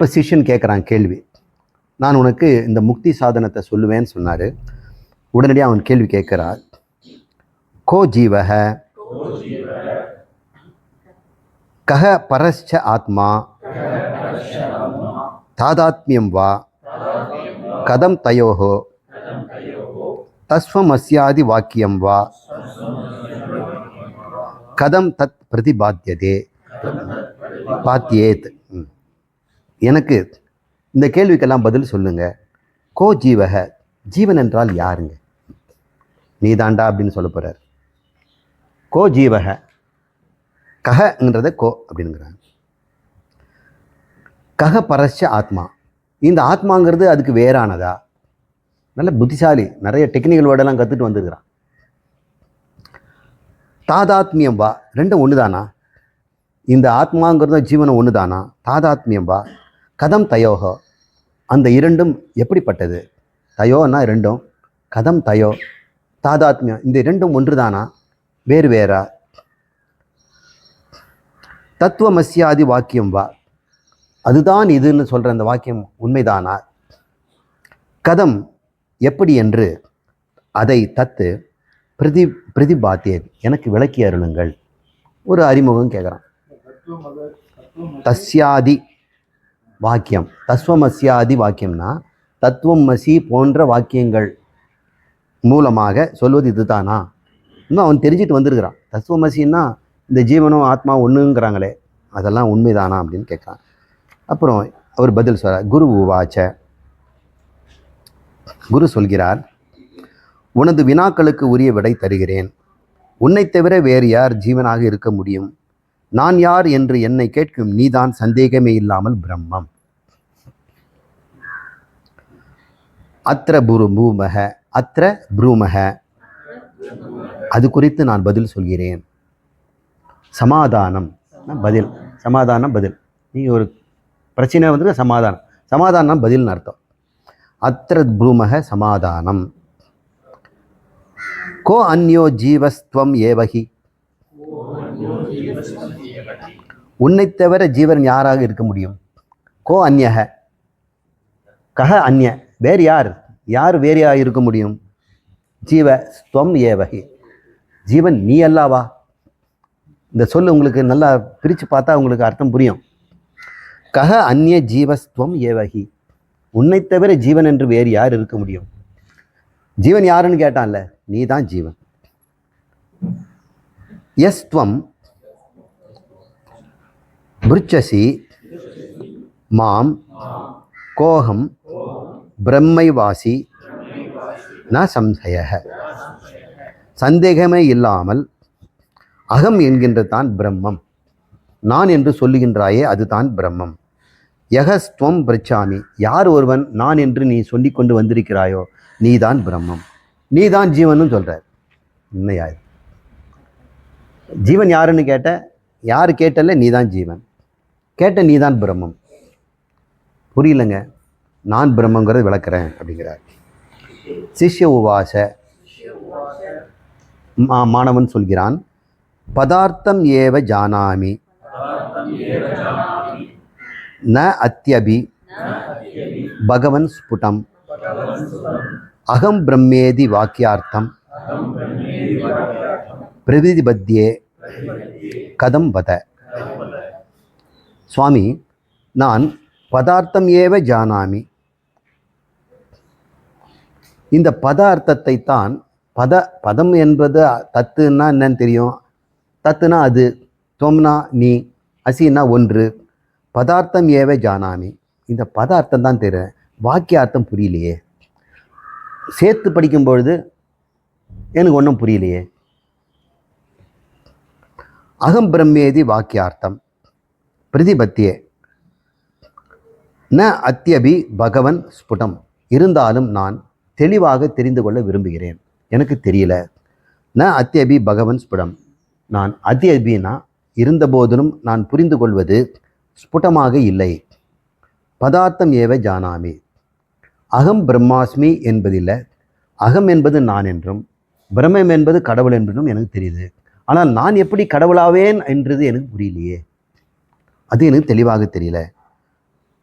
இப்போ சிஷ்யன் கேட்குறான் கேள்வி. நான் உனக்கு இந்த முக்தி சாதனத்தை சொல்லுவேன்னு சொன்னார். உடனடியாக அவன் கேள்வி கேட்குறார். கோ ஜீவக. கக பரஸ்ச ஆத்மா. தாதாத்மியம் வா. கதம் தயோகோ. தஸ்வமஸ்யாதி வாக்கியம் வா. கதம் தத் பிரதிபாத்தியதே. பாத்தியேத். எனக்கு இந்த கேள்விக்கெல்லாம் பதில் சொல்லுங்க. கோ ஜீவக ஜீவன் என்றால் யாருங்க? நீதாண்டா அப்படின்னு சொல்ல போகிறார் கோ ஜீவக கஹங்கிறத கோ அப்படிங்கிறாங்க கக பரஸ்ச ஆத்மா. இந்த ஆத்மாங்கிறது அதுக்கு வேறானதா? நல்ல புத்திசாலி நிறைய டெக்னிக்கல் வேர்டெல்லாம் கற்றுட்டு வந்துருக்கிறான். தாதாத்மியம் வா ரெண்டும் ஒன்று தானா இந்த ஆத்மாங்கிறதும் ஜீவனம் ஒன்று தானா தாதாத்மியம் வா கதம் தயோகோ அந்த இரண்டும் எப்படிப்பட்டது? தயோன்னா ரெண்டும் கதம் தயோ தாதாத்மியம் இந்த இரண்டும் ஒன்றுதானா? வேறு வேறா? தத்துவமஸ்யாதி வாக்கியம் வா. அதுதான் இதுன்னு சொல்கிற அந்த வாக்கியம் உண்மைதானா? கதம் எப்படி என்று அதை தத்து பிரதி பிரதிபாத்திய எனக்கு விளக்கி அருளுங்கள். ஒரு அறிமுகம் கேட்குறான் தஸ்யாதி வாக்கியம். தஸ்வமஸ்யாதி வாக்கியம்னா தத்துவம் மசி போன்ற வாக்கியங்கள் மூலமாக சொல்வது இதுதானா? இன்னும் அவன் தெரிஞ்சுட்டு வந்திருக்கிறான். தத்துவமசின்னா இந்த ஜீவனும் ஆத்மா ஒன்றுங்கிறாங்களே அதெல்லாம் உண்மைதானா அப்படின்னு கேட்குறான். அப்புறம் அவர் பதில் சொல்கிறார் குரு உவாச்ச. குரு சொல்கிறார் உனது வினாக்களுக்கு உரிய விடை தருகிறேன். உன்னைத் தவிர வேறு யார் ஜீவனாக இருக்க முடியும்? நான் யார் என்று என்னை கேட்கும் நீதான் சந்தேகமே இல்லாமல் பிரம்மம். அத்திர புரு பூமக அத்திர ப்ரூமக. அது குறித்து நான் பதில் சொல்கிறேன். சமாதானம். பதில். சமாதானம் பதில். நீ ஒரு பிரச்சனை வந்து சமாதானம். சமாதானம் பதில்னு அர்த்தம். அத்திர ப்ரூமக சமாதானம். கோ அந்யோ ஜீவஸ்துவம் ஏவகி. உன்னைத் தவிர ஜீவன் யாராக இருக்க முடியும்? கோ அந்யக கஹ அந்ய வேறு யார்? யார் வேறையாக இருக்க முடியும்? ஜீவ ஸ்துவம் ஏவகி. ஜீவன் நீ அல்லாவா? இந்த சொல் உங்களுக்கு நல்லா பிரித்து பார்த்தா உங்களுக்கு அர்த்தம் புரியும். கஹ அந்நிய ஜீவஸ்துவம் ஏவகி. உன்னைத் தவிர ஜீவன் என்று வேறு யார் இருக்க முடியும்? ஜீவன் யாருன்னு கேட்டான்ல? நீ தான் ஜீவன். எஸ் துவம் பிருச்சசி மாம் கோகம் பிரம்மைவாசி ந சம்சய சந்தேகமே இல்லாமல் அகம் என்கின்ற தான் பிரம்மம். நான் என்று சொல்லுகின்றாயே அதுதான் பிரம்மம். யகஸ்துவம் பிரச்சாமி யார் ஒருவன் நான் என்று நீ சொல்லி கொண்டு வந்திருக்கிறாயோ நீதான் பிரம்மம். நீதான் ஜீவனும் சொல்கிறார் உண்மையா ஜீவன் யாருன்னு கேட்ட? யார் கேட்டல நீதான் ஜீவன். கேட்ட நீதான் பிரம்மம். புரியலங்க. நான் பிரம்மங்கிறத விளக்குறேன் அப்படிங்கிறார். சிஷ்ய உவாச மா மாணவன் சொல்கிறான் பதார்த்தம் ஏவ ஜானாமி. ந அத்தியபி. பகவன் ஸ்புடம் அகம் பிரம்மேதி வாக்கியார்த்தம். பிரதிபத்தியே. கதம் வத. சுவாமி நான் பதார்த்தம் ஏவ ஜானாமி. இந்த பதார்த்தத்தை தான் பத பதம் என்பது தத்துன்னா என்னன்னு தெரியும். தத்துனா அது தொம்னா நீ அசின்னா ஒன்று. பதார்த்தம் ஏவ ஜானாமி. இந்த பதார்த்தம் தான் தெரியும் வாக்கியார்த்தம் புரியலையே. சேர்த்து படிக்கும் பொழுது எனக்கு ஒன்றும் புரியலையே. அகம் பிரம்மேதி வாக்கியார்த்தம். பிரதிபத்தியே. ந அத்தியபி பகவன் ஸ்புடம். இருந்தாலும் நான் தெளிவாக தெரிந்து கொள்ள விரும்புகிறேன். எனக்கு தெரியல. ந அத்தியபி பகவன் ஸ்புடம். நான் அத்தியபினா இருந்தபோதிலும் நான் புரிந்து கொள்வது ஸ்புடமாக இல்லை. பதார்த்தம் ஏவ ஜானாமி. அகம் பிரம்மாஸ்மி என்பதில்லை. அகம் என்பது நான் என்றும் பிரம்மம் என்பது கடவுள் என்றும் எனக்கு தெரியுது. ஆனால் நான் எப்படி கடவுளாவேன் என்றது எனக்கு புரியலையே. அது எனக்கு தெளிவாக தெரியல.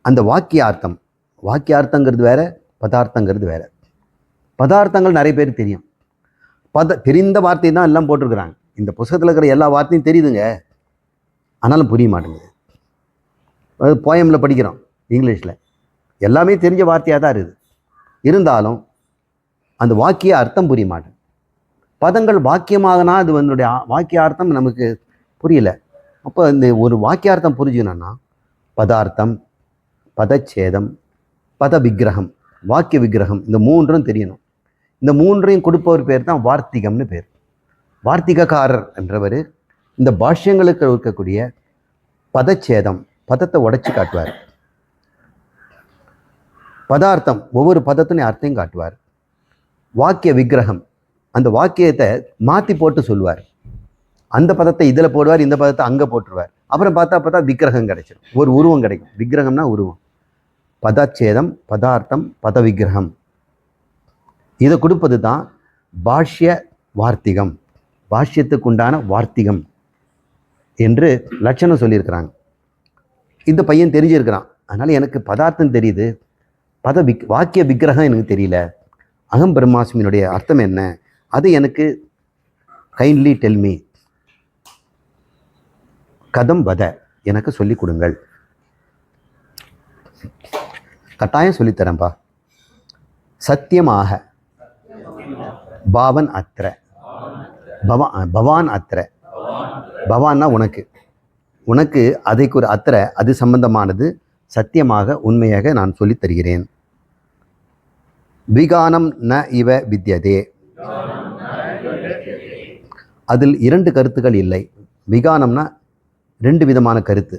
அந்த வாக்கியார்த்தம் வாக்கியார்த்தங்கிறது வேற பதார்த்தங்கிறது வேற. பதார்த்தங்கள் நிறைய பேருக்கு தெரியும். பத தெரிந்த வார்த்தை தான் எல்லாம் போட்டிருக்கிறாங்க. இந்த புஸ்தகத்தில் இருக்கிற எல்லா வார்த்தையும் தெரியுதுங்க. ஆனாலும் புரிய மாட்டேங்குது. அது போயமில் படிக்கிறோம் இங்கிலீஷில். எல்லாமே தெரிஞ்ச வார்த்தையாக தான் இருக்குது. இருந்தாலும் அந்த வாக்கிய அர்த்தம் புரிய மாட்டேன் பதங்கள் வாக்கியமாகனா அது அதனுடைய வாக்கிய அர்த்தம் நமக்கு புரியல. அப்போ இந்த ஒரு வாக்கியார்த்தம் புரிஞ்சுக்கணும்னா பதார்த்தம் பதச்சேதம் பத விக்கிரகம் வாக்கிய விக்கிரகம் இந்த மூன்றும் தெரியணும். இந்த மூன்றையும் கொடுப்பவர் பேர் தான் வார்த்திகம்னு பேர். வார்த்திகக்காரர் என்றவர் இந்த பாஷ்யங்களுக்கு இருக்கக்கூடிய பதச்சேதம் பதத்தை உடச்சி காட்டுவார். பதார்த்தம் ஒவ்வொரு பதத்தினையும் அர்த்தம் காட்டுவார். வாக்கிய விக்கிரகம் அந்த வாக்கியத்தை மாற்றி போட்டு சொல்லுவார். அந்த பதத்தை இதில் போடுவார் இந்த பதத்தை அங்கே போட்டுருவார். அப்புறம் பார்த்தா பார்த்தா விக்கிரகம் கிடைச்சிடும் ஒரு உருவம் கிடைக்கும். விக்கிரகம்னா உருவம். பதச்சேதம் பதார்த்தம் பத விக்கிரகம் இதை கொடுப்பது தான் பாஷ்ய வார்த்திகம். பாஷ்யத்துக்கு உண்டான வார்த்திகம் என்று லட்சணம் சொல்லியிருக்கிறாங்க. இந்த பையன் தெரிஞ்சிருக்கிறான். அதனால் எனக்கு பதார்த்தம் தெரியுது. பத விக் வாக்கிய விக்கிரகம் எனக்கு தெரியல. அகம் பிரம்மாஸ்மியினுடைய அர்த்தம் என்ன? அது எனக்கு கைண்ட்லி டெல்மி கதம் வத எனக்கு சொல்லிக் கொடுங்கள். கட்டாயம் சொல்லித்தரேன்பா சத்தியமாக பாவன் அத்திர பவா பவான் அத்திர. பவான்னா உனக்கு. உனக்கு அதைக்கு ஒரு அத்திர அது சம்பந்தமானது சத்தியமாக உண்மையாக நான் சொல்லித் தருகிறேன். விகானம் ந இவ வித்யதே. அதில் இரண்டு கருத்துக்கள் இல்லை. விகானம்னா ரெண்டு விதமான கருத்து.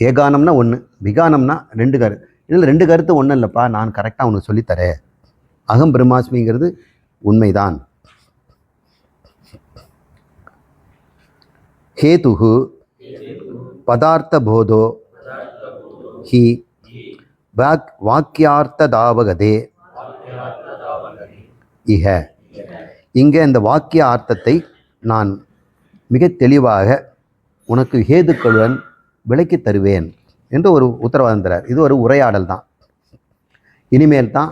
ஏகானம்னா ஒன்று விகானம்னா ரெண்டு கரு இதில் ரெண்டு கருத்து ஒன்றும் இல்லைப்பா நான் கரெக்டாக உனக்கு சொல்லித்தரேன். அகம் பிரம்மாஸ்மிங்கிறது உண்மைதான். ஹேதுகு பதார்த்த போதோ ஹி வாக் வாக்கியார்த்ததாவகதே இஹ. இங்கே இந்த வாக்கிய அர்த்தத்தை நான் மிக தெளிவாக உனக்கு ஹேதுக்களுடன் விளக்கித் தருவேன் என்று ஒரு உத்தரவாதம் தரார். இது ஒரு உரையாடல் தான். இனிமேல் தான்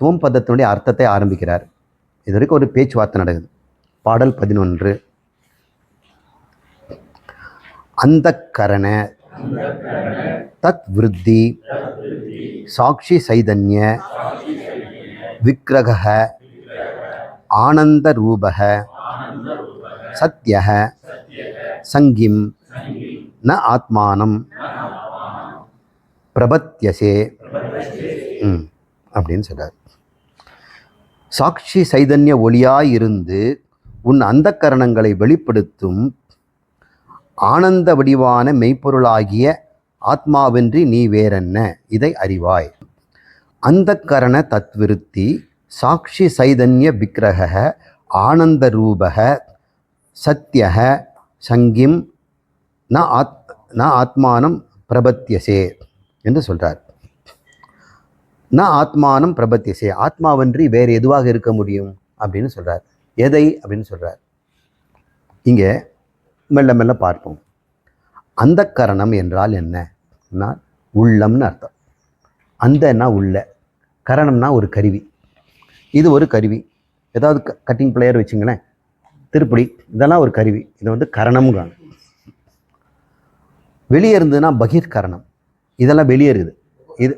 துவம் பதத்தினுடைய அர்த்தத்தை ஆரம்பிக்கிறார். இது வரைக்கும் ஒரு பேச்சுவார்த்தை நடக்குது. பாடல் பதினொன்று. அந்த கரண தத் விருத்தி சாட்சி சைதன்ய விக்கிரக ஆனந்த ரூபக சத்யக சங்கிம் ந ஆத்மானம். பிரபத்யசே. ம் அப்படின்னு சொல்கிறார் சாட்சி சைதன்ய ஒளியாயிருந்து உன் அந்தக்கரணங்களை வெளிப்படுத்தும் ஆனந்த வடிவான மெய்ப்பொருளாகிய ஆத்மாவென்றி நீ வேறென்ன? இதை அறிவாய். அந்தக்கரண தத்விருத்தி சாட்சி சைதன்ய விக்கிரக ஆனந்த ரூபக சத்யக சங்கிம் நான் ஆத் ந ஆத்மானம் பிரபத்தியசே என்று சொல்கிறார் ந ஆத்மானம் பிரபத்தியசே ஆத்மாவன்றி வேறு எதுவாக இருக்க முடியும் அப்படின்னு சொல்கிறார் எதை அப்படின்னு சொல்கிறார் இங்கே மெல்ல மெல்ல பார்ப்போம். அந்த கரணம் என்றால் என்ன? உள்ளம்னு அர்த்தம். அந்தன்னா உள்ள. கரணம்னா ஒரு கருவி. இது ஒரு கருவி. ஏதாவது கட்டிங் பிளேயர் வச்சுங்களேன். திருப்படி. இதெல்லாம் ஒரு கருவி. இது வந்து கரணம்ங்கிறாங்க. வெளியே இருந்ததுன்னா பகிர்கரணம். இதெல்லாம் வெளியே இருக்குது இது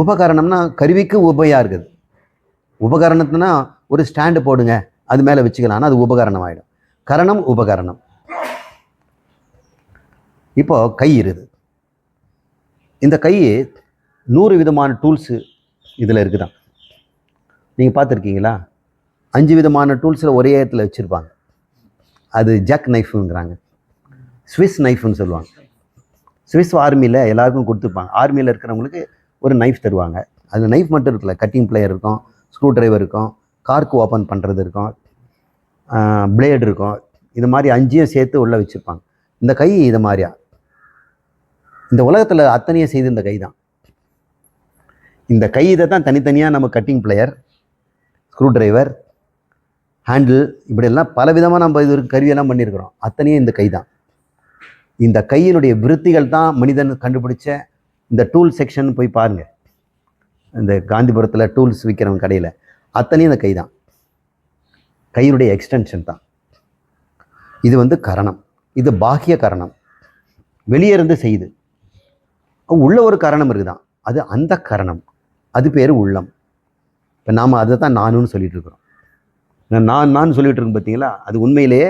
உபகரணம்னா கருவிக்கு உபையாக இருக்குது. உபகரணத்துனா ஒரு ஸ்டாண்டு போடுங்க அது மேலே வச்சுக்கலாம். ஆனால் அது உபகரணம் ஆகிடும் கரணம் உபகரணம். இப்போ கை இருக்குது. இந்த கை நூறு விதமான டூல்ஸு இதில் இருக்குதான். நீங்கள் பார்த்துருக்கீங்களா? அஞ்சு விதமான டூல்ஸில் ஒரே இடத்துல வச்சுருப்பாங்க. அது ஜக் நைஃபுங்கிறாங்க ஸ்விஸ் நைஃப்னு சொல்லுவாங்க. ஸ்விஸ் ஆர்மியில் எல்லாருக்கும் கொடுத்துருப்பாங்க ஆர்மியில் இருக்கிறவங்களுக்கு ஒரு நைஃப் தருவாங்க. அந்த நைஃப் மட்டும் இருக்குல்ல கட்டிங் பிளேயர் இருக்கும் ஸ்க்ரூ டிரைவர் இருக்கும் கார்க்கு ஓப்பன் பண்ணுறது இருக்கும் பிளேடு இருக்கும். இது மாதிரி அஞ்சையும் சேர்த்து உள்ளே வச்சுருப்பாங்க. இந்த கை இது மாதிரியா? இந்த உலகத்தில் அத்தனையும் செய்து இந்த கை தான். இந்த கை இதை தான் தனித்தனியாக நம்ம cutting plier screw driver handle இப்படியெல்லாம் பல விதமாக நம்ம இது கருவியெல்லாம் பண்ணியிருக்கிறோம். அத்தனையும் இந்த கை தான். இந்த கையினுடைய விருத்திகள் தான் மனிதன் கண்டுபிடிச்ச இந்த டூல் செக்ஷன் போய் பாருங்கள் இந்த காந்திபுரத்தில் டூல்ஸ் விற்கிறவங்க கடையில். அத்தனையும் இந்த கை தான் கையினுடைய எக்ஸ்டென்ஷன் தான். இது வந்து கரணம். இது பாக்கிய கரணம். வெளியே இருந்து செய்யுது. உள்ள ஒரு கரணம் இருக்குதான். அது அந்த கரணம். அது பேர் உள்ளம். இப்போ நாம் அதை தான் நானுன்னு சொல்லிட்டு இருக்கிறோம். நான் நான் சொல்லிகிட்டு சொல்லிட்டு இருக்கேன் பார்த்தீங்களா அது உண்மையிலேயே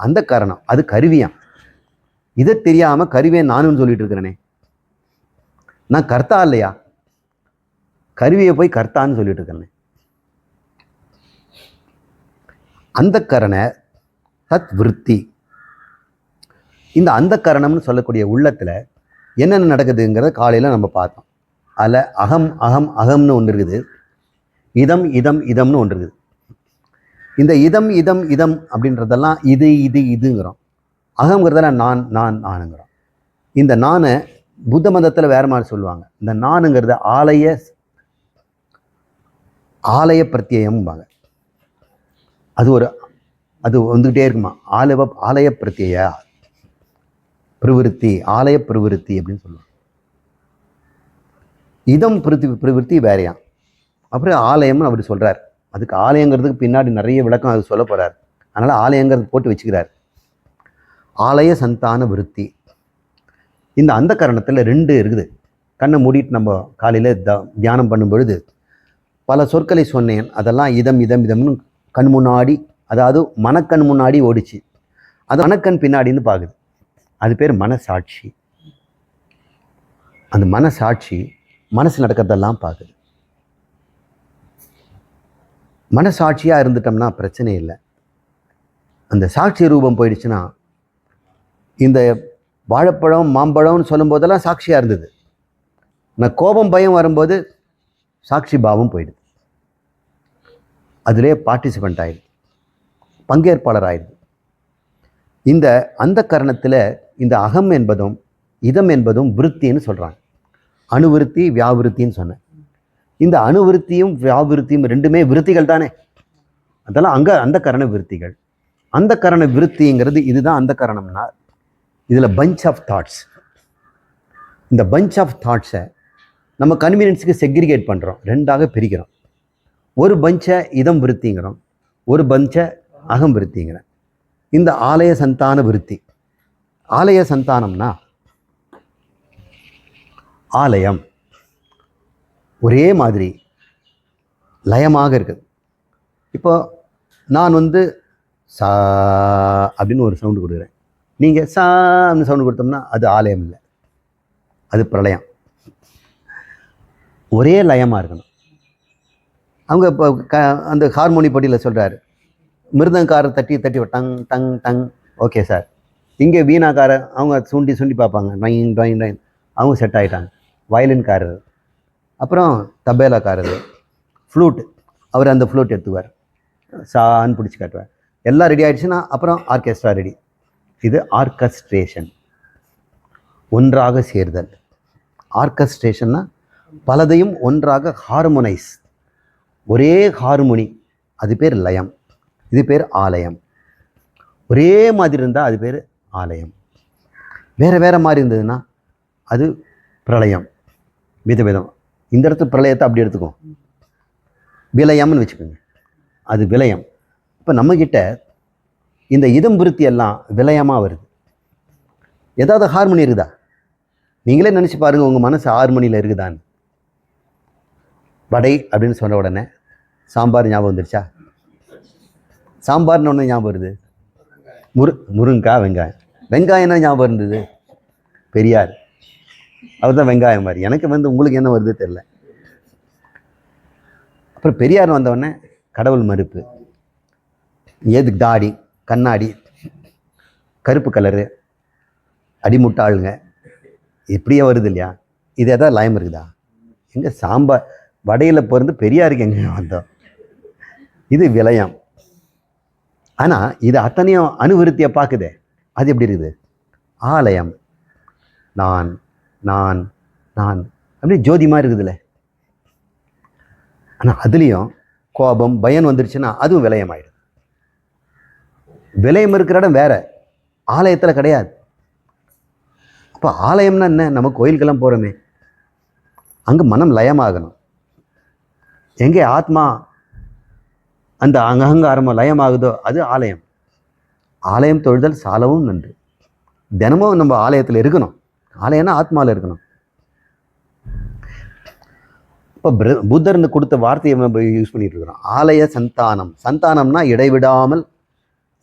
அந்த காரணம். அது கருவியாம். இதை தெரியாமல் கருவியை நானும் சொல்லிட்டு இருக்கிறேனே. நான் கர்த்தா இல்லையா? கருவியை போய் கர்த்தான்னு சொல்லிட்டு இருக்கிறேனே. அந்த கரணை தத் விருத்தி. இந்த அந்த கரணம்னு சொல்லக்கூடிய உள்ளத்தில் என்னென்ன நடக்குதுங்கிறத காலையில் நம்ம பார்த்தோம். அதில் அகம் அகம் அகம்னு ஒன்று இருக்குது. இதம் இதம் இதம்னு ஒன்று இருக்குது. இந்த இதம் இதம் இதம் அப்படின்றதெல்லாம் இது இது இதுங்கிறோம். அகங்கிறதெல்லாம் நான் நான் நானுங்கிறோம். இந்த நானை புத்த மதத்தில் வேற மாதிரி சொல்லுவாங்க. இந்த நானுங்கிறத ஆலய ஆலய பிரத்யயம்பாங்க அது ஒரு அது வந்துக்கிட்டே இருக்குமா? ஆலய ஆலய பிரத்யய பிரவிருத்தி ஆலய பிரவிருத்தி அப்படின்னு சொல்லுவாங்க. இதம் பிரதி பிரவிற்த்தி வேறையாம். அப்புறம் ஆலயம்னு அவர் சொல்கிறார் அதுக்கு ஆலயங்கிறதுக்கு பின்னாடி நிறைய விளக்கம் அது சொல்ல போகிறார் அதனால் ஆலயங்கிறது போட்டு வச்சுக்கிறார். ஆலய சந்தான விருத்தி. இந்த அந்த கரணத்தில் ரெண்டு இருக்குது. கண்ணை மூடிட்டு நம்ம காலையில் த தியானம் பண்ணும் பொழுது பல சொற்களை சொன்னேன். அதெல்லாம் இதம் இதம் இதம்னு கண் முன்னாடி அதாவது மனக்கண் முன்னாடி ஓடிச்சு. அது மனக்கண் பின்னாடின்னு பார்க்குது அது பேர் மனசாட்சி. அந்த மனசாட்சி மனசு நடக்கிறதெல்லாம் பார்க்குது மனசாட்சியாக இருந்துட்டோம்னா பிரச்சனை இல்லை. அந்த சாட்சி ரூபம் போயிடுச்சுன்னா இந்த வாழைப்பழம் மாம்பழம்னு சொல்லும் போதெல்லாம் சாட்சியாக இருந்தது. நான் கோபம் பயம் வரும்போது சாட்சி பாவம் போயிடுது. அதிலே பார்ட்டிசிபெண்ட் ஆயிடுது. பங்கேற்பாளர் ஆயிடுது. இந்த அந்த கரணத்தில் இந்த அகம் என்பதும் இதம் என்பதும் விருத்தின்னு சொல்கிறாங்க அணுவிருத்தி வியாவிருத்தின்னு சொன்னேன். இந்த அணுவிருத்தியும் வியாவிருத்தியும் ரெண்டுமே விருத்திகள் தானே? அதெல்லாம் அங்கே அந்த கரண விருத்திகள். அந்த கரண விருத்திங்கிறது இதுதான் அந்த கரணம்னா இதில் பஞ்ச் ஆஃப் தாட்ஸ் இந்த பஞ்ச் ஆஃப் தாட்ஸை நம்ம கன்வீனியன்ஸுக்கு செக்ரிகேட் பண்ணுறோம் ரெண்டாக பிரிக்கிறோம். ஒரு பஞ்சை இதம் விருத்திங்கிறோம். ஒரு பஞ்சை அகம் விருத்திங்கிறேன் இந்த ஆலய சந்தான விருத்தி. ஆலய சந்தானம்னா ஆலயம். ஒரே மாதிரி லயமாக இருக்குது இப்போ நான் வந்து சா அப்படின்னு ஒரு சவுண்டு கொடுக்குறேன். நீங்கள் சான்னு சவுண்டு கொடுத்தோம்னா அது ஆலயம் இல்லை. அது பிரளயம். ஒரே லயமாக இருக்கணும். அவங்க இப்போ க அந்த ஹார்மோனி போட்டியில் சொல்கிறாரு மிருதங்காரர் தட்டி தட்டி டங் டங் டங். Okay sir. இங்கே வீணாக்கார அவங்க சுண்டி சுண்டி பார்ப்பாங்க. ட்ராயிங் ட்ராயிங் ட்ராயிங் அவங்க செட் ஆகிட்டாங்க வயலின்காரர். அப்புறம் தபேலாக்காரர். ஃப்ளூட்டு அவர் அந்த ஃப்ளூட் எடுத்துவார் சான்னு பிடிச்சி காட்டுவார். எல்லாம் ரெடி ஆகிடுச்சுன்னா அப்புறம் ஆர்கெஸ்ட்ரா ரெடி இது ஆர்கஸ்ட்ரேஷன். ஒன்றாக சேர்தல். ஆர்கஸ்ட்ரேஷன்னா பலதையும் ஒன்றாக ஹார்மோனைஸ். ஒரே ஹார்மோனி அது பேர் லயம். இது பேர் ஆலயம். ஒரே மாதிரி இருந்தால் அது பேர் ஆலயம். வேறு வேறு மாதிரி இருந்ததுன்னா அது பிரளயம். விதவிதம். இந்த இடத்து பிரளயத்தை அப்படி எடுத்துக்கோ. விலயம்னு வச்சுக்கோங்க. அது விலயம். இப்போ நம்மக்கிட்ட இந்த இதம் விருத்தி எல்லாம் விலயமாக வருது. ஏதாவது ஹார்மோனி இருக்குதா? நீங்களே நினச்சி பாருங்கள் உங்கள் மனசு ஹார்மோனியில் இருக்குதான்னு. வடை அப்படின்னு சொன்ன உடனே சாம்பார் ஞாபகம் வந்துருச்சா? சாம்பார்னு ஒன்று ஞாபகம் வருது. முரு முருங்காய் வெங்காயம். வெங்காயம் என்ன ஞாபகம் இருந்தது? பெரியார். அவர் தான் வெங்காயம் மாதிரி. எனக்கு வந்து உங்களுக்கு என்ன வருது தெரில அப்புறம் பெரியார் வந்தவொடனே கடவுள் மறுப்பு. எதுக்கு தாடி? கண்ணாடி கருப்பு கலரு அடிமுட்டாளுங்க இப்படியே வருது இல்லையா? இது எதாவது லயம் இருக்குதா? எங்கே சாம்பார் வடையில் பிறந்து பெரியாருக்கு எங்கே வந்தோம்? இது விலயம் ஆனால் இது அத்தனையும் அணுவிருத்தியை பார்க்குதே அது எப்படி இருக்குது? ஆலயம். நான் நான் நான். அப்படி ஜோதி மாதிரி இருக்குதுல்ல. ஆனால் அதுலேயும் கோபம் பயம் வந்துருச்சுன்னா அதுவும் விலயமாயிடுது விலையம் இருக்கிற இடம் வேற. ஆலயத்தில் கிடையாது. அப்போ ஆலயம்னா என்ன? நம்ம கோயிலுக்கெல்லாம் போகிறோமே அங்கே மனம் லயமாகணும். எங்கே ஆத்மா அந்த அகங்காரமோ லயமாகுதோ அது ஆலயம். ஆலயம் தொழுதல் சாலவும் நன்று. தினமும் நம்ம ஆலயத்தில் இருக்கணும். ஆலயம்னா ஆத்மாவில் இருக்கணும். இப்போ புத்தர்னு கொடுத்த வார்த்தையை நம்ம யூஸ் பண்ணிட்டு இருக்கிறோம். ஆலய சந்தானம். சந்தானம்னா இடைவிடாமல்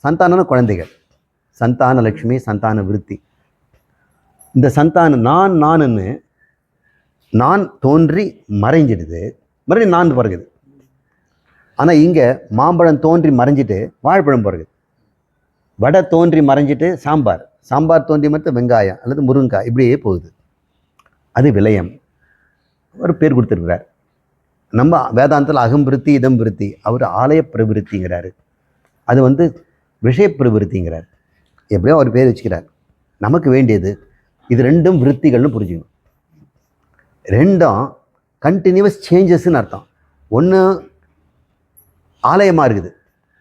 சந்தானம்னா குழந்தைகள். சந்தான லட்சுமி சந்தான விருத்தி. இந்த சந்தானம் நான் நானுன்னு நான் தோன்றி மறைஞ்சிடுது. மறுபடியும் நான் பிறகுது. ஆனால் இங்கே மாம்பழம் தோன்றி மறைஞ்சிட்டு வாழைப்பழம் பிறகுது. வடை தோன்றி மறைஞ்சிட்டு சாம்பார். சாம்பார் தோன்றி மட்டும் வெங்காயம் அல்லது முருங்கைக்காய் இப்படியே போகுது. அது விலையம். ஒரு பேர் கொடுத்துருக்கிறார். நம்ம வேதாந்தத்தில் அகம்பிருத்தி இதம் விருத்தி. அவர் ஆலய பிரவிருத்திங்கிறாரு அது வந்து விஷயப்பிரவிருத்திங்கிறார். எப்படியோ அவர் பேர் வச்சுக்கிறார். நமக்கு வேண்டியது இது ரெண்டும் விருத்திகள்னு புரிஞ்சுக்கணும். ரெண்டும் கண்டினியூவஸ் சேஞ்சஸ்ன்னு அர்த்தம். ஒன்று ஆலயமாக இருக்குது.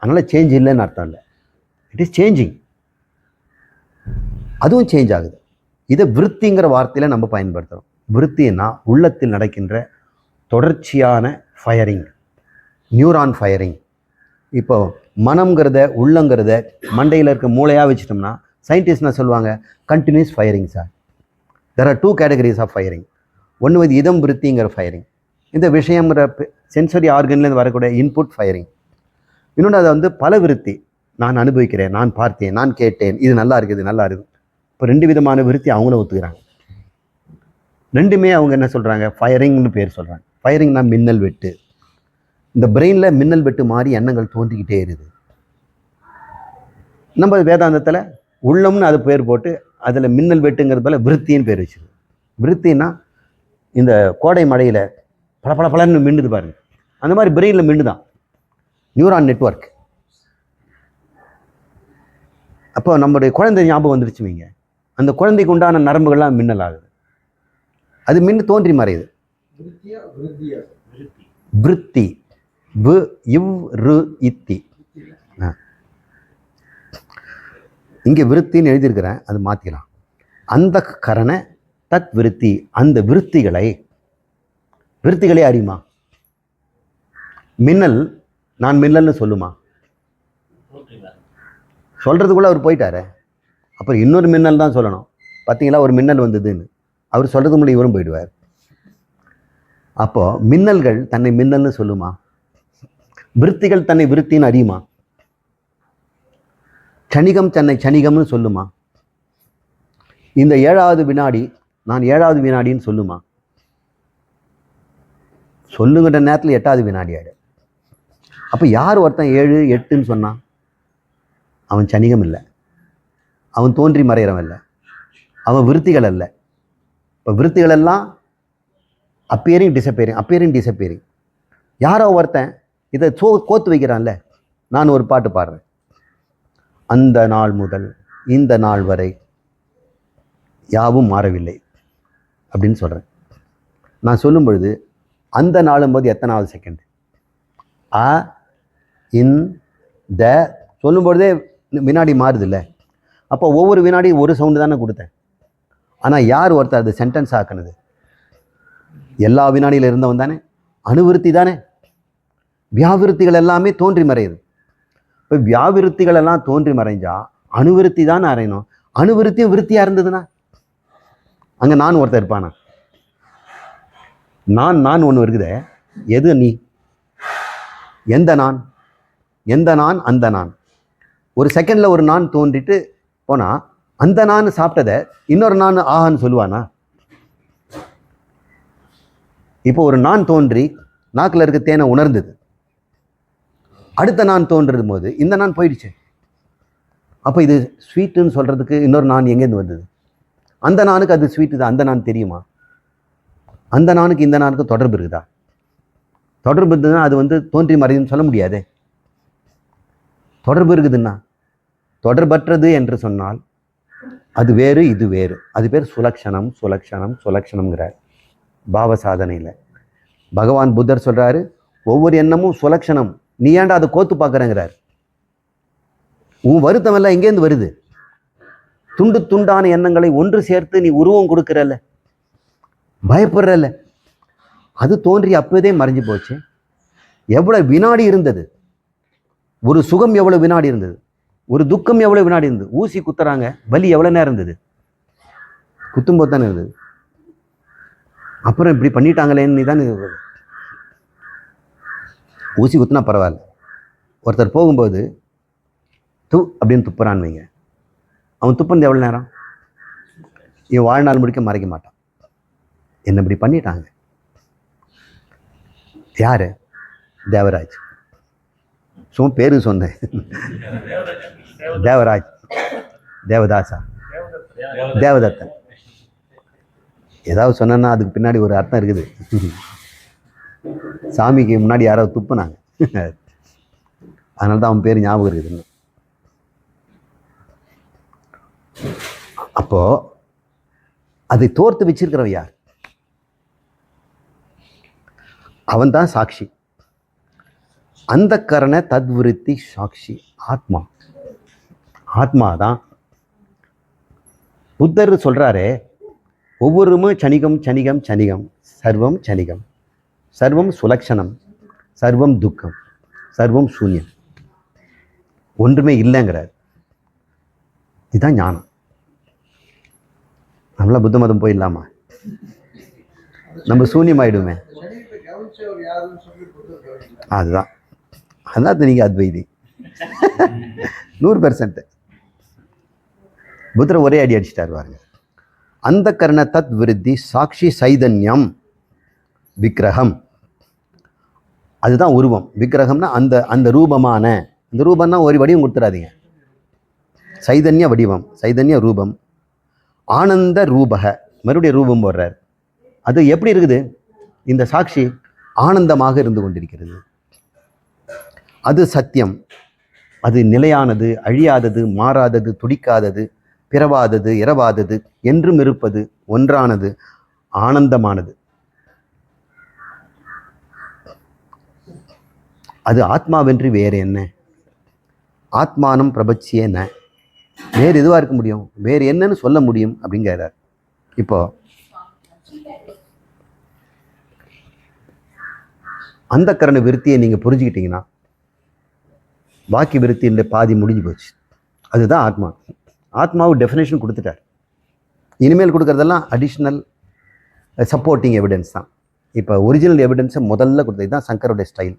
அதனால் சேஞ்ச் இல்லைன்னு அர்த்தம் இல்லை. இட் இஸ் சேஞ்சிங் அதுவும் சேஞ்ச் ஆகுது. இதை விருத்திங்கிற வார்த்தையில் நம்ம பயன்படுத்துகிறோம் விருத்தின்னா உள்ளத்தில் நடக்கின்ற தொடர்ச்சியான ஃபயரிங் நியூரான் ஃபயரிங் இப்போ மனம்ங்கிறத உள்ளங்கிறத மண்டையில் இருக்க மூளையாக வச்சிட்டோம்னா சயின்டிஸ்ட்னா சொல்லுவாங்க continuous firing sir there are two categories of firing ஒன்று வந்து இதம் விருத்திங்கிற ஃபயரிங் இந்த விஷயங்கிற சென்சரி ஆர்கன்லேருந்து வரக்கூடிய இன்புட் ஃபயரிங் இன்னொன்று அதை வந்து பல விருத்தி. நான் அனுபவிக்கிறேன் நான் பார்த்தேன் நான் கேட்டேன் இது நல்லா இருக்குது இது நல்லா இருக்குது. இப்போ ரெண்டு விதமான விருத்தி அவங்களும் ஒத்துக்கிறாங்க. ரெண்டுமே அவங்க என்ன சொல்கிறாங்க ஃபயரிங்னு பேர் சொல்கிறாங்க ஃபயரிங்னா மின்னல் வெட்டு. இந்த பிரெயினில் மின்னல் வெட்டு மாதிரி எண்ணங்கள் தோன்றிக்கிட்டே இருக்குது. நம்ம வேதாந்தத்தில் உள்ளம்னு அது பேர் போட்டு அதில் மின்னல் வெட்டுங்கிறது போல விருத்தின்னு பேர் வச்சுது விருத்தின்னா இந்த கோடை மழையில் பல பல பலன்னு மின்னுது பாருங்க. அந்த மாதிரி பிரெயினில் மின்னுதான் நியூரான் நெட்வொர்க் அப்போ நம்முடைய குழந்தை ஞாபகம் வந்துருச்சு வைங்க. அந்த குழந்தைக்கு உண்டான நரம்புகள்லாம் மின்னல் ஆகுது. அது மின்னு தோன்றி மறையுது. விருத்தி. வு இவ் ரு இத்தி. ஆ. இங்கே விருத்தின்னு எழுதியிருக்கிறேன் அது மாற்றிக்கலாம் அந்த கரண தத் விருத்தி அந்த விருத்திகளை விருத்திகளே அறியுமா மின்னல் நான் மின்னல்னு சொல்லுமா? சொல்கிறதுக்குள்ளே அவர் போயிட்டாரே. அப்புறம் இன்னொரு மின்னல் தான் சொல்லணும். பார்த்தீங்களா ஒரு மின்னல் வந்ததுன்னு. அவர் சொல்கிறது முன்னாடி இவரும் போயிடுவார். அப்போது மின்னல்கள் தன்னை மின்னல்னு சொல்லுமா? விருத்திகள் தன்னை விருத்தின்னு அறியுமா? சனிகம் தன்னை சனிகம்னு சொல்லுமா? இந்த ஏழாவது வினாடி நான் ஏழாவது வினாடின்னு சொல்லுமா? சொல்லுங்கிற நேரத்தில் எட்டாவது வினாடி ஆயிடு. அப்போ யார் ஒருத்தன் ஏழு எட்டுன்னு சொன்னான் அவன் சனிகம் இல்லை. அவன் தோன்றி மறைகிறவன் இல்லை. அவன் விருத்திகள் அல்ல. இப்போ விருத்திகள் எல்லாம் அப்பியரிங் டிசப்பியரிங் அப்பியரிங் டிசப்பியரிங் யாரோ ஒருத்தன் இதை சோ கோத்து வைக்கிறான்ல. நான் ஒரு பாட்டு பாடுறேன். அந்த நாள் முதல் இந்த நாள் வரை யாவும் மாறவில்லை அப்படின்னு சொல்கிறேன் நான் சொல்லும் பொழுது அந்த நாளும் போது எத்தனாவது செகண்ட் அ இன் த சொல்லும் பொழுதே வினாடி மாறுதுல்ல. அப்போ ஒவ்வொரு வினாடி ஒரு சவுண்டு தானே கொடுத்தேன். ஆனால் யார் ஒருத்தர் அது சென்டென்ஸ் ஆக்குனது? எல்லா வினாடியில் இருந்தவன் தானே. அணுவிருத்தி தானே. வியாவிருத்திகள் எல்லாமே தோன்றி மறையுது. இப்போ வியாவிருத்திகள் எல்லாம் தோன்றி மறைஞ்சா அணுவிருத்தி தான் அறையணும். அணுவிருத்தியும் விருத்தியாக இருந்ததுன்னா? அங்கே நான் ஒருத்தர் இருப்பானா? நான் நான் ஒன்று இருக்குதே. எது நீ? எந்த நான்? எந்த நான் அந்த நான்? ஒரு செகண்டில் ஒரு நான் தோன்றிட்டு போனால் அந்த நான் சாப்பிட்டதை இன்னொரு நான் ஆஹான்னு சொல்லுவானா? இப்போ ஒரு நான் தோன்றி நாக்கில் இருக்க தேனை உணர்ந்தது. அடுத்த நான் தோன்றது போது இந்த நான் போயிடுச்சு. அப்போ இது ஸ்வீட்டுன்னு சொல்கிறதுக்கு இன்னொரு நான் எங்கேருந்து வந்தது? அந்த நானுக்கு அது ஸ்வீட்டு தான். அந்த நான் தெரியுமா? அந்த நானுக்கு இந்த நானுக்கு தொடர்பு இருக்குதா? தொடர்பு இருந்ததுன்னா அது வந்து தோன்றி மறைதுன்னு சொல்ல முடியாதே. தொடர்பு இருக்குதுன்னா தொடர்பற்றது என்று சொன்னால் அது வேறு இது வேறு. அது பேர் சுலக்ஷணம் சுலக்ஷணம் சுலக்ஷணம்ங்கிறார். பாவ சாதனையில் பகவான் புத்தர் சொல்கிறாரு ஒவ்வொரு எண்ணமும் சுலக்ஷணம். நீ ஏன்டா அதை கோத்து பார்க்குறேங்கிறார். உன் வருத்தம் எல்லாம் எங்கேருந்து வருது. துண்டு துண்டான எண்ணங்களை ஒன்று சேர்த்து நீ உருவம் கொடுக்குறல்ல. பயப்படுறல்ல. அது தோன்றி அப்போதே மறைஞ்சு போச்சு. எவ்வளோ வினாடி இருந்தது. ஒரு சுகம் எவ்வளோ வினாடி இருந்தது. ஒரு துக்கம் எவ்வளோ வினாடி இருந்தது. ஊசி குத்துறாங்க. வலி எவ்வளோ நேரம் இருந்தது. குத்தும்போது தானே இருந்தது. அப்புறம் இப்படி பண்ணிட்டாங்களேன்னு தான் இது ஊசி குத்துனா பரவாயில்ல. ஒருத்தர் போகும்போது து அப்படின்னு துப்புறான்னு வைங்க. அவன் துப்புனது எவ்வளோ நேரம்? இவன் வாழ்நாள் முடிக்க மறைக்க மாட்டான். என்ன இப்படி பண்ணிட்டாங்க? யார்? தேவராஜ். சும்மா பேரு சொன்னேன். தேவராஜ். தேவதாசா. தேவதத்தன். ஏதாவது சொன்னேன்னா அதுக்கு பின்னாடி ஒரு அர்த்தம் இருக்குது. சாமிக்கு முன்னாடி யாராவது துப்புனாங்க. அதனால தான் அவன் பேர் ஞாபகம் இருக்குது அப்போ அதை தோர்த்து வச்சிருக்கிறவன் யார்? அவன் தான் சாட்சி. அந்த கரண தத்விருத்தி சாட்சி ஆத்மா. ஆத்மா தான் புத்தர் சொல்றாரே ஒவ்வொருமும் சனிகம் சனிகம் சனிகம் சர்வம் சனிகம். சர்வம் சுலக்ஷணம் சர்வம் துக்கம் சர்வம் சூன்யம். ஒன்றுமே இல்லைங்கிறார். இதுதான் ஞானம். நம்மளா புத்த மதம் போயிடலாமா? நம்ம சூன்யமாயிடுமே. அதுதான். அதான் நீங்கள் அத்வைதி. நூறு பெர்சன்ட் புத்தரை ஒரே அடி அடிச்சிட்டார் பாருங்க. அந்த கர்ண தத் விருத்தி சாட்சி சைதன்யம் விக்கிரகம். அதுதான் உருவம். விக்கிரகம்னா அந்த அந்த ரூபமான இந்த ரூபம்னா ஒரு வடிவம் கொடுத்துடாதீங்க. சைதன்ய வடிவம் சைதன்ய ரூபம். ஆனந்த ரூபக மறுபடியும் ரூபம் போடுறார். அது எப்படி இருக்குது? இந்த சாட்சி ஆனந்தமாக இருந்து கொண்டிருக்கிறது. அது சத்தியம். அது நிலையானது அழியாதது மாறாதது துடிக்காதது பிறவாதது இரவாதது என்றும் இருப்பது ஒன்றானது ஆனந்தமானது. அது ஆத்மாவென்று வேறு என்ன ஆத்மானம் பிரபச்சியே வேறு எதுவாக இருக்க முடியும்? வேறு என்னன்னு சொல்ல முடியும்? அப்படிங்கிறார். இப்போ அந்த கரண விருத்தியை நீங்கள் புரிஞ்சுக்கிட்டீங்கன்னா பாக்கி விருத்தின்ற பாதி முடிஞ்சு போச்சு. அதுதான் ஆத்மா. ஆத்மாவு டெஃபினேஷன் கொடுத்துட்டார். இனிமேல் கொடுக்குறதெல்லாம் அடிஷ்னல் சப்போர்ட்டிங் எவிடன்ஸ் தான். இப்போ ஒரிஜினல் எவிடன்ஸை முதல்ல கொடுத்தது தான் சங்கரோட ஸ்டைல்